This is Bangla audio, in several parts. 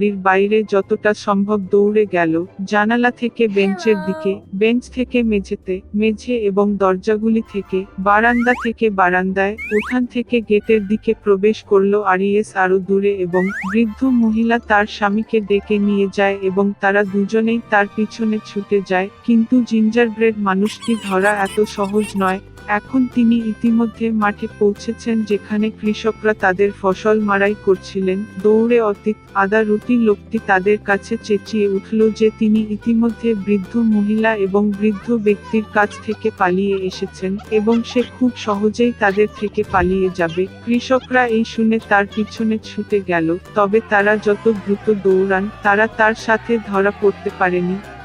বাড়ির বাইরে যতটা সম্ভব দৌড়ে গেল জানালা থেকে বেঞ্চের দিকে বেঞ্চ থেকে মেঝেতে মেঝে এবং দরজাগুলি থেকে বারান্দা থেকে বারান্দায় উঠান থেকে গেটের দিকে প্রবেশ করল আরিয়েস আরও দূরে এবং বৃদ্ধ মহিলা তার স্বামীকে ডেকে নিয়ে যায় এবং তারা দুজনেই তার পিছনে ছুটে যায় কিন্তু জিঞ্জার ব্রেড মানুষটি ধরা এত সহজ নয় এখন তিনি ইতিমধ্যে মাঠে পৌঁছেছেন যেখানে কৃষকরা তাদের ফসল মারাই করছিলেন। দৌড়ে অতীত আদা রুটি লোকটি তাদের কাছে চেঁচিয়ে উঠল যে তিনি ইতিমধ্যে বৃদ্ধ মহিলা এবং বৃদ্ধ ব্যক্তির কাছ থেকে পালিয়ে এসেছেন এবং সে খুব সহজেই তাদের থেকে পালিয়ে যাবে। কৃষকরা এই শুনে তার পিছনে ছুটে গেল, তবে তারা যত দ্রুত দৌড়ান, তারা তার সাথে ধরা পড়তে পারেনি।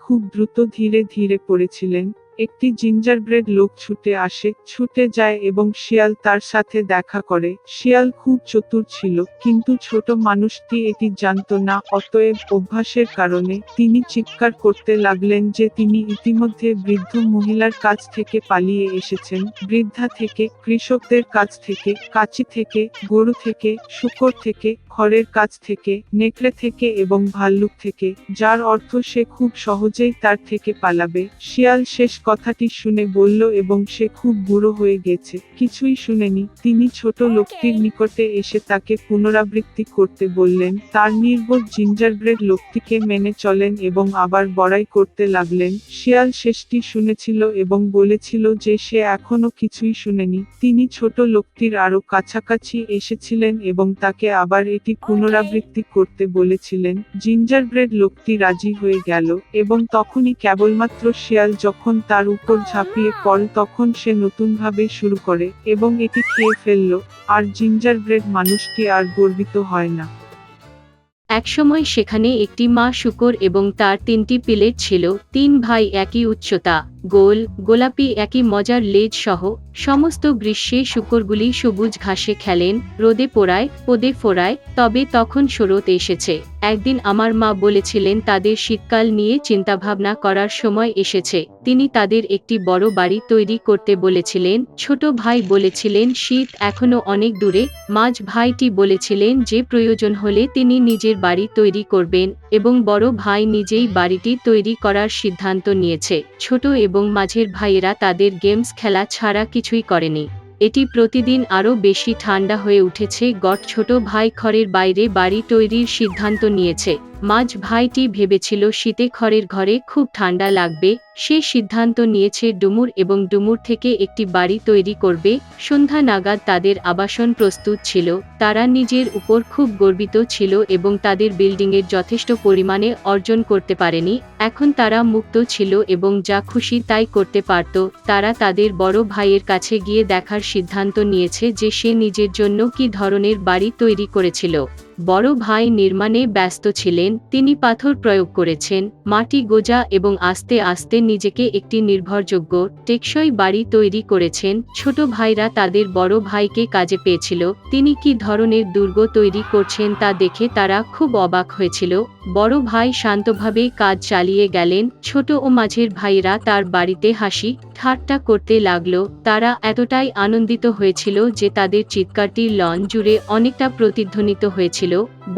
খুব দ্রুত ধীরে ধীরে পড়েছিলেন। একটি জিঞ্জার ব্রেড লোক ছুটে আসে, ছুটে যায় এবং শিয়াল তার সাথে দেখা করে। শিয়াল খুব চতুর ছিল, কিন্তু ছোট মানুষটি এটি জানত না, অতএব অভ্যাসের কারণে তিনি চিৎকার করতে লাগলেন যে তিনি ইতিমধ্যে বৃদ্ধ মহিলার কাছ থেকে পালিয়ে এসেছেন। বৃদ্ধা থেকে, কৃষকদের কাছ থেকে, কাচি থেকে, গরু থেকে, শুকর থেকে খড়ের কাছ থেকে নেকড়ে থেকে এবং ভাল্লুক থেকে যার অর্থ সে খুব সহজেই তার থেকে পালাবে। শিয়াল শেষ কথাটি শুনে বলল এবং সে খুব বুড়ো হয়ে গেছে। কিছুই শুনেনি। তিনি ছোট লোকটির নিকটে এসে তাকে পুনরাবৃত্তি করতে বললেন। তার নির্বোধ জিঞ্জারব্রেড লোকটিকে মেনে চলেন এবং আবার বড়াই করতে লাগলেন। শিয়াল শেষটি শুনেছিল এবং বলেছিল যে সে এখনও কিছুই শুনেনি। তিনি ছোট লোকটির আরও কাছাকাছি এসেছিলেন এবং তাকে আবার এটি পুনরাবৃত্তি করতে বলেছিলেন। জিঞ্জারব্রেড লোকটি রাজি হয়ে গেল এবং তখনই কেবলমাত্র শেয়াল যখন তার উপর ঝাঁপিয়ে পড়ে তখন সে নতুনভাবে শুরু করে এবং এটি খেয়ে ফেলল, আর জিঞ্জারব্রেড মানুষটি আর গর্বিত হয় না। একসময় সেখানে একটি মা শুকর এবং তার তিনটি পিলেট ছিল, তিন ভাই একই উচ্চতা। গোল, গোলাপি একই মজার লেজ সহ সমস্ত গ্রীষ্মে শুকরগুলি সবুজ ঘাসে খেলেন, রোদে পোড়ায়, পদে ফোড়ায়, তবে তখন শরৎ এসেছে। একদিন আমার মা বলেছিলেন, তাদের শীতকাল নিয়ে চিন্তাভাবনা করার সময় এসেছে। তিনি তাদের একটি বড় বাড়ি তৈরি করতে বলেছিলেন, ছোট ভাই বলেছিলেন, শীত এখনও অনেক দূরে। মাঝ ভাইটি বলেছিলেন, যে প্রয়োজন হলে তিনি নিজের বাড়ি তৈরি করবেন এবং বড় ভাই নিজেই বাড়িটি তৈরি করার সিদ্ধান্ত নিয়েছে। ছোট এবং মাঝের ভাইয়েরা তাদের গেমস খেলা ছাড়া কিছুই করেনি। এটি প্রতিদিন আরও বেশি ঠান্ডা হয়ে উঠেছে। গট ছোট ভাই খড়ের বাইরে বাড়ি তৈরির সিদ্ধান্ত নিয়েছে। মাঝ ভাইটি ভেবেছিল শীতে খড়ের ঘরে খুব ঠান্ডা লাগবে, সে সিদ্ধান্ত নিয়েছে ডুমুর এবং ডুমুর থেকে একটি বাড়ি তৈরি করবে, সন্ধ্যা নাগাদ তাদের আবাসন প্রস্তুত ছিল, তারা নিজের উপর খুব গর্বিত ছিল এবং তাদের বিল্ডিংয়ের যথেষ্ট পরিমাণে অর্জন করতে পারেনি, এখন তারা মুক্ত ছিল এবং যা খুশি তাই করতে পারত, তারা তাদের বড় ভাইয়ের কাছে গিয়ে দেখার সিদ্ধান্ত নিয়েছে যে সে নিজের জন্য কি ধরনের বাড়ি তৈরি করেছিল। বড় ভাই নির্মাণে ব্যস্ত ছিলেন, তিনি পাথর প্রয়োগ করেছেন, মাটি গোজা এবং আস্তে আস্তে নিজেকে একটি নির্ভরযোগ্য, টেকসই বাড়ি তৈরি করেছেন, ছোট ভাইরা তাদের বড় ভাইকে কাজে পেয়েছিল, তিনি কি ধরনের দুর্গ তৈরি করছেন তা দেখে তারা খুব অবাক হয়েছিল, বড় ভাই শান্তভাবে কাজ চালিয়ে গেলেন, ছোট ও মাঝের ভাইরা তার বাড়িতে হাসি, ঠাট্টা করতে লাগল, তারা এতটাই আনন্দিত হয়েছিল যে তাদের চিৎকারটি লন জুড়ে অনেকটা প্রতিধ্বনিত হয়েছিল।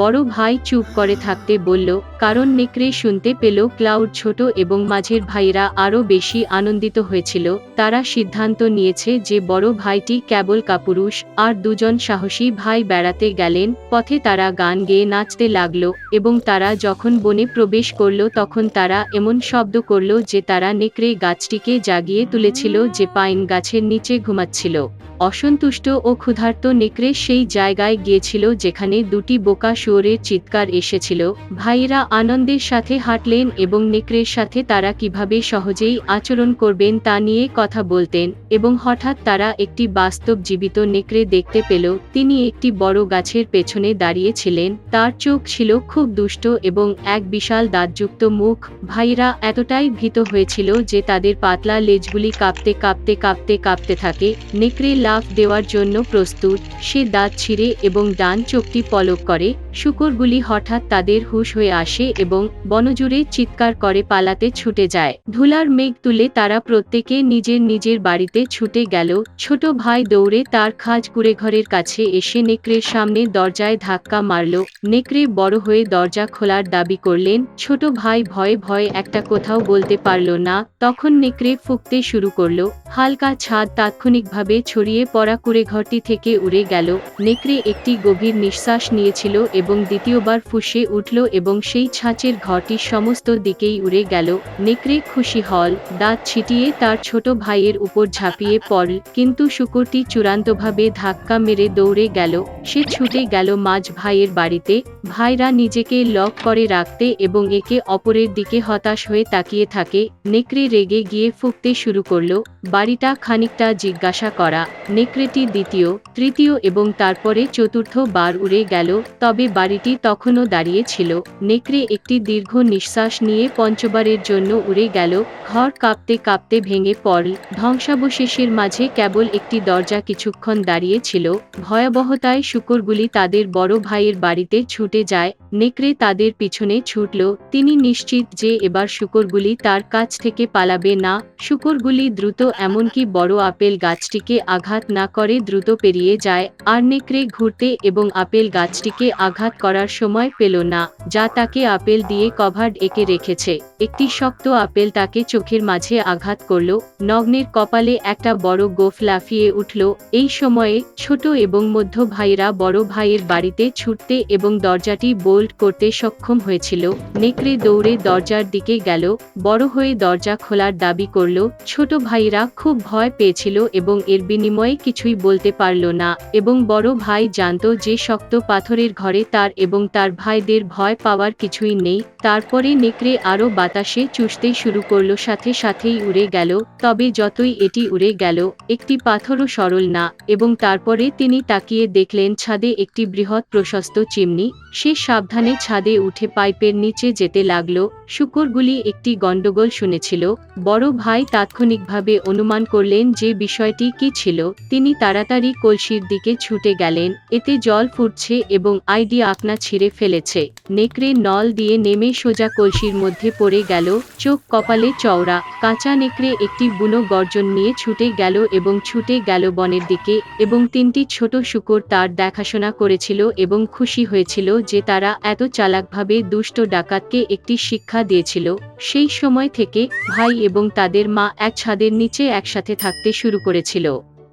বড় ভাই চুপ করে থাকতে বলল, কারণ নেকড়ে শুনতে পেল ক্লাউড ছোট এবং মাঝের ভাইরা আরও বেশি আনন্দিত হয়েছিল। তারা সিদ্ধান্ত নিয়েছে যে বড় ভাইটি কেবল কাপুরুষ আর দুজন সাহসী ভাই বেড়াতে গেলেন। পথে তারা গান গেয়ে নাচতে লাগল এবং তারা যখন বনে প্রবেশ করল তখন তারা এমন শব্দ করল যে তারা নেকড়ে গাছটিকে জাগিয়ে তুলেছিল যে পাইন গাছের নিচে ঘুমাচ্ছিল। অসন্তুষ্ট ও ক্ষুধার্ত নেকড়ে সেই জায়গায় গিয়েছিল যেখানে দুটি বোকা শুয়োরের চিৎকার এসেছিল। ভাইরা আনন্দের সাথে হাঁটলেন এবং নেকড়ের সাথে তারা কীভাবে সহজেই আচরণ করবেন তা নিয়ে কথা বলতেন এবং হঠাৎ তারা একটি বাস্তব জীবিত নেকড়ে দেখতে পেল। তিনি একটি বড় গাছের পেছনে দাঁড়িয়েছিলেন তার চোখ ছিল খুব দুষ্ট এবং এক বিশাল দাঁতযুক্ত মুখ। ভাইরা এতটাই ভীত হয়েছিল যে তাদের পাতলা লেজগুলি কাঁপতে কাঁপতে কাঁপতে কাঁপতে থাকে। নেকড়ে লাফ দেওয়ার জন্য প্রস্তুত সে দাঁত ছিঁড়ে এবং ডান চোখটি পলক করে শুকরগুলি হঠাৎ তাদের হুশ হয়ে আসে এবং বনজুড়ে চিৎকার করে পালাতে ছুটে যায়। ধুলার মেঘ তুলে তারা প্রত্যেকে নিজের নিজের বাড়িতে ছুটে গেল। ছোট ভাই দৌড়ে তার খাজ কুড়ে ঘরের কাছে এসে নেকড়ের সামনে দরজায় ধাক্কা মারল। নেকড়ে বড় হয়ে দরজা খোলার দাবি করলেন, ছোট ভাই ভয়ে ভয়ে একটা কোথাও বলতে পারল না। তখন নেকড়ে ফুঁকতে শুরু করল। হালকা ছাদ তাৎক্ষণিকভাবে ছড়িয়ে পড়া কুড়ে ঘরটি থেকে উড়ে গেল। নেকড়ে একটি গভীর নিঃশ্বাস নিয়েছিল এবং দ্বিতীয়বার ফুসে উঠল এবং সেই ছাঁচের ঘরটির সমস্ত দিকেই উড়ে গেল। নেকড়ে খুশি হল, দাঁত ছিটিয়ে তার ছোট ভাইয়ের উপর ঝাঁপিয়ে পড়ল, কিন্তু শুকুরটি চূড়ান্তভাবে ধাক্কা মেরে দৌড়ে গেল। সে ছুটে গেল মাঝ ভাইয়ের বাড়িতে। ভাইরা নিজেকে লক করে রাখতে এবং একে অপরের দিকে হতাশ হয়ে তাকিয়ে থাকে। নেকড়ে রেগে গিয়ে ফুঁকতে শুরু করল। বাড়িটা খানিকটা জিজ্ঞাসা করা, নেকড়েটি দ্বিতীয়, তৃতীয় এবং তারপরে চতুর্থ বার উড়ে গেল, তবে বাড়িটি তখনও দাঁড়িয়ে ছিল, নেকড়ে একটি দীর্ঘ নিঃশ্বাস নিয়ে পঞ্চবারের জন্য উড়ে গেল, ঘর কাঁপতে কাঁপতে ভেঙে পড়ল, ধ্বংসাবশেষের মাঝে কেবল একটি দরজা কিছুক্ষণ দাঁড়িয়ে ছিল, ভয়াবহতায় শুকরগুলি তাদের বড় ভাইয়ের বাড়িতে ছুটে যায়, নেকড়ে তাদের পিছনে ছুটল, তিনি নিশ্চিত যে এবার শুকরগুলি তার কাছ থেকে পালাবে না, শুকরগুলি দ্রুত এমনকি বড় আপেল গাছটিকে আঘাত না করে দ্রুত পেরিয়ে যায়। আর নেকড়ে ঘুরতে এবং আপেল গাছটিকে আঘাত করার সময় পেল না, যা তাকে আপেল দিয়ে কভার্ড এঁকে রেখেছে। একটি শক্ত আপেল তাকে চোখের মাঝে আঘাত করল, নগ্নের কপালে একটা বড় গোফ লাফিয়ে উঠল। এই সময়ে ছোট এবং মধ্য ভাইরা বড় ভাইয়ের বাড়িতে ছুটতে এবং দরজাটি বোল্ট করতে সক্ষম হয়েছিল। নেকড়ে দৌড়ে দরজার দিকে গেল, বড় হয়ে দরজা খোলার দাবি করল, ছোট ভাইরা খুব ভয় পেয়েছিল এবং এর বিনিময়ে কিছুই বলতে পারল না এবং বড় ভাই জানতো যে শক্ত পাথরের ঘরে তার এবং তার ভাইদের ভয় পাওয়ার কিছুই নেই। তারপরে নেকড়ে আরও বাতাসে চুষতে শুরু করল, সাথে সাথেই উড়ে গেল। তবে যতই এটি উড়ে গেল, একটি পাথরও সরল না এবং তারপরে তিনি তাকিয়ে দেখলেন, ছাদে একটি বৃহৎ প্রশস্ত চিমনি। সে সাবধানে ছাদে উঠে পাইপের নিচে যেতে লাগল। শুকরগুলি একটি গন্ডগোল শুনেছিল। বড় ভাই তাৎক্ষণিকভাবে অনুমান করলেন যে বিষয়টি কি ছিল। তিনি তাড়াতাড়ি কলসির দিকে ছুটে গেলেন, এতে জল ফুটছে এবং আইডি আপনা ছিঁড়ে ফেলেছে। নেকড়ে নল দিয়ে নেমে সোজা কলসির মধ্যে পড়ে গেল, চোখ কপালে চওড়া। কাঁচা নেকড়ে একটি বুনো গর্জন নিয়ে ছুটে গেল এবং ছুটে গেল বনের দিকে এবং তিনটি ছোট শুকর তার দেখাশোনা করেছিল এবং খুশি হয়েছিল যে তারা এত চালাকভাবে দুষ্ট ডাকাতকে একটি শিক্ষা দিয়েছিল। সেই সময় থেকে ভাই এবং তাদের মা এক ছাদের নিচে একসাথে থাকতে শুরু করেছিল।